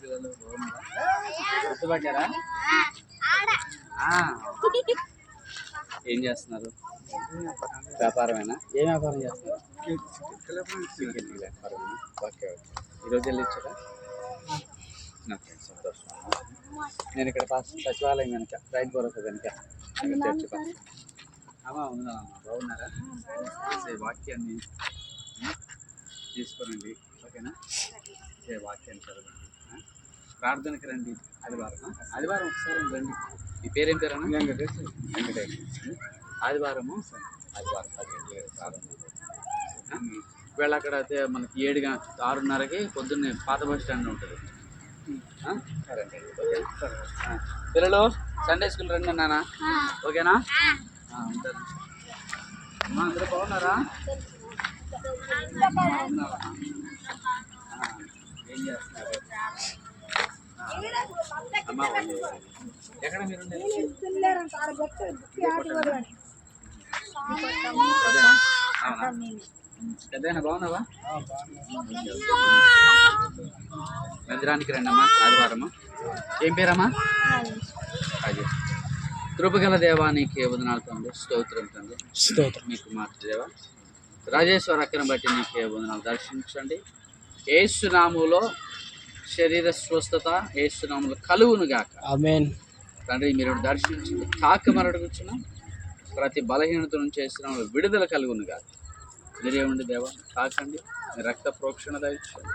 పిల్లలు గుర్తుపట్టారా. ఏం చేస్తున్నారు? వ్యాపారమేనా? ఏం వ్యాపారం చేస్తున్నారు? వ్యాపారమేనా? Okay okay. ఈరోజు వెళ్ళిచ్చారా ఓకే సంతోషం. నేను ఇక్కడ పాస్ సచివాలయం రైతు భరోసా వెనక. ఇక్కడ చర్చి పాస్ అమ్మా ఉందా బాగున్నారా? వాక్యాన్ని? తీసుకోనండి ఓకేనా? వాక్యాన్ని చదవండి? ప్రార్థనకి రండి. ఆదివారం ఆదివారం ఒకసారి రండి. మీ పేరేం పేరన్నా? వెంకటేష్. వెంకటేష్? ఆదివారము ఆదివారం పది గంటలకు ప్రారంభం ఆ? వీళ్ళ అక్కడ అయితే మనకి ఏడు గంట ఆరున్నరకి పొద్దున్నే పాత బస్ స్టాండ్ ఉంటుంది. ఆ? సరే. పిల్లలు సండే స్కూల్ రండి నాన్న. ఓకేనా? అమ్మా అందరూ బాగున్నారా? పెద్దయినా బాగున్నావా? మందిరానికి రండి అమ్మా ఆదివారము. ఏం పేరమ్మా? అది కృపగల దేవానికి వదనాలు తండ్రి స్తోత్రం తండ్రి. స్తోత్రం. మీకు మాట దేవా. రాజేశ్వర అక్కను బట్టి నీకే వదనాలు. దర్శించండి. ఏసునాములో శరీర స్వస్థత ఏసునాములో కలువును గాక. ఆమెన్. తండ్రి మీరు దర్శించండి తాకమరడుగుచున్నాం ప్రతి బలహీనత నుంచి చేస్తున్నాము విడుదల కలుగును కాదు మీరేముండి దేవా తాకండి. మీ రక్త ప్రోక్షణ దయచండి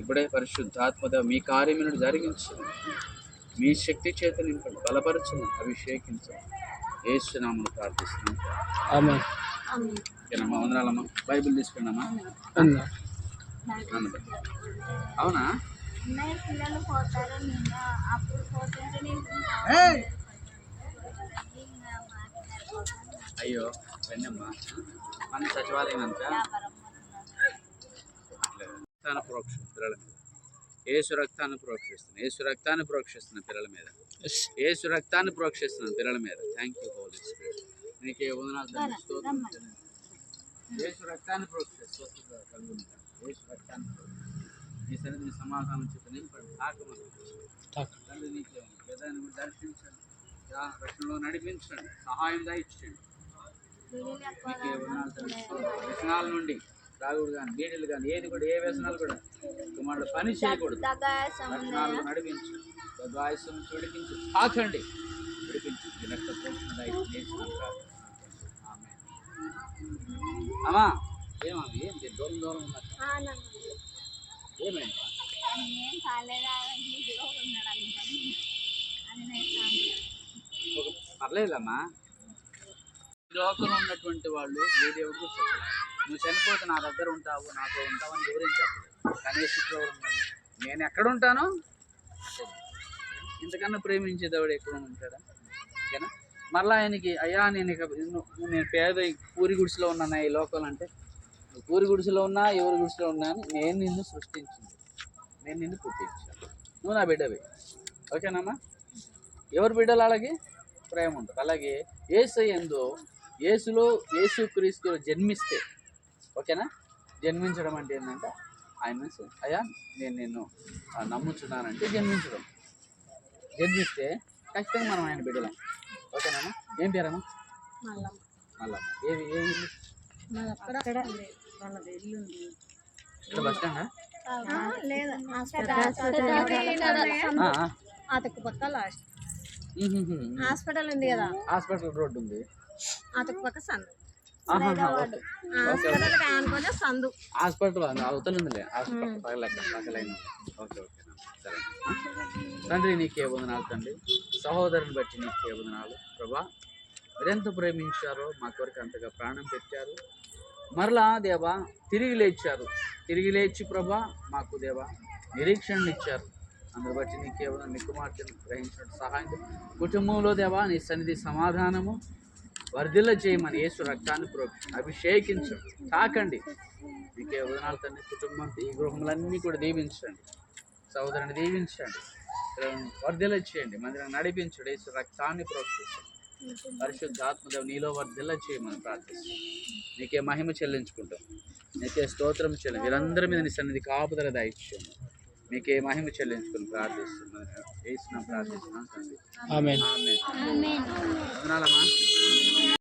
ఇప్పుడే పరిశుద్ధాత్మద మీ కార్యములను జరిగించండి. మీ శక్తి చేత నింపండి. బలపరచండి. అభిషేకించండి. ఏసునామను ప్రార్థిస్తున్నాం. వందనాలమ్మా? బైబిల్ తీసుకున్నామా? అవునా? పిల్లలు పోతారు అప్పుడు. అయ్యో వెన్నమ్మా. మన సచివాలయం అంతా? రక్తాన్ని పిల్లల మీద. ఏసు రక్తాన్ని ప్రోక్షిస్తున్నాను ఏసు రక్తాన్ని ప్రోక్షిస్తున్నాను పిల్లల మీద. ఏసు రక్తాన్ని ప్రోక్షిస్తున్నాను పిల్లల మీద. థ్యాంక్ యూ హోలీ స్పిరిట్ నీకే వందనాలు ఏసు రక్తాన్ని ప్రోక్షిస్తున్నాను. నీ సన్నిధిని సమాధానం చెప్పి నింపండి తాకమని. తాకు. తండ్రి నీకే పెద్దని దర్శించండి. రక్షణలో నడిపించండి. సహాయం దయచేయండి. నీకే. వ్యసనాల నుండి తాగుడు కానీ నీళ్ళు కానీ ఏది కూడా ఏ వ్యసనాలు కూడా కుమారుడు పని చేయకూడదు. రక్షణాలు నడిపించు గద్వాయసం విడిపించు తాకండి. విడిపించు రక్త ప్రోక్షణ దయచేసి ఆమె అమ్మా ఏమవి? ఏంటి దూరం దూరం ఏమైంది పర్లేదమ్మా ఈ లోకంలో ఉన్నటువంటి వాళ్ళు దేవుడికి చెప్పలేదు నువ్వు చనిపోతే నా దగ్గర ఉంటావు నాతో ఉంటావు అని ఎవరేం చెప్పలేదు కానీ యేసుక్రీస్తు ఎవరు ఉన్నాడు? నేను ఎక్కడ ఉంటాను? ఇంతకన్నా ప్రేమించేదేవాడు ఎక్కడ ఉంటాడా? ఓకేనా? మరలా ఆయనకి అయ్యా నేను ఇక నేను పేద పూరి గుడిసెలో ఉన్నాను ఈ లోకల్? అంటే నువ్వు పూరి గుడిసెలో ఉన్నా ఎవరి గుడిసెలో ఉన్నా అని నేను నిన్ను సృష్టించింది నేను నిన్ను పుట్టించాను. నువ్వు నా బిడ్డవి. ఓకేనమ్మా ఎవరి బిడ్డలు అలాగే? ప్రేమ ఉంటుంది. అలాగే ఏసు ఎందు ఏసులో ఏసు క్రీస్తులో జన్మిస్తే ఓకేనా? జన్మించడం అంటే ఏంటంటే ఆయన అయ్యా నేను నిన్ను నమ్ముచున్నానంటే జన్మించడం. జన్మిస్తే ఖచ్చితంగా మనం ఆయన బిడ్డలం. ఓకేనమ్మా ఏం పేరమ్మా మళ్ళమ్మా ఏది ఏ ఇల్లు ఇక్కడ బస్ స్టాండా? లేదు. అతకు పక్క లాస్ట్. హాస్పిటల్ ఉంది కదా. హాస్పిటల్ రోడ్డు ఉంది. అతకు పక్క ఓకే. హాస్పిటల్ అవతల ఉందిలే హాస్పిటల్ ఓకే ఓకే. సరే. తండ్రి నీకే వందనాలు తండ్రి. సహోదరుని బట్టి నీకే వందనాలు. ప్రభా మీరెంత ప్రేమించారో మా కొరకు అంతగా ప్రాణం పెట్టారు. మరలా దేవా తిరిగి లేచారు. తిరిగి లేచి ప్రభా మాకు దేవా నిరీక్షణలు ఇచ్చారు. అందుని బట్టి నీకే వందనాలు. నీ కుమార్తెను గ్రహించడం సహాయం. కుటుంబంలో దేవా నీ సన్నిధి సమాధానము. వర్ధిల్ల చేయమని యేసు రక్తాన్ని ప్రోక్ష అభిషేకించండి. తాకండి. మీకే వదనాలు తండ్రి కుటుంబం ఈ గృహములన్నీ కూడా దీవించండి. సహోదరుని దీవించండి. వర్ధిల్ల చేయండి. మందిరం నడిపించండి. యేసు రక్తాన్ని ప్రోక్షించండి పరిశుద్ధాత్మదేవ నీలో వర్ధిల్ల చేయమని ప్రార్థిస్తాం నీకే మహిమ చెల్లించుకుంటాం. నీకే స్తోత్రం చెల్లి వీరందరి మీద నీ సన్నిధి కాపుదల దయచేయండి. మీకే మహిమ చెల్లించుకుని ప్రార్థిస్తున్నాను. వేసిన ప్రార్థిస్తున్నాను తండ్రి. ఆమెన్. ఆమె ఆమేన్. వందనాలమ్మా.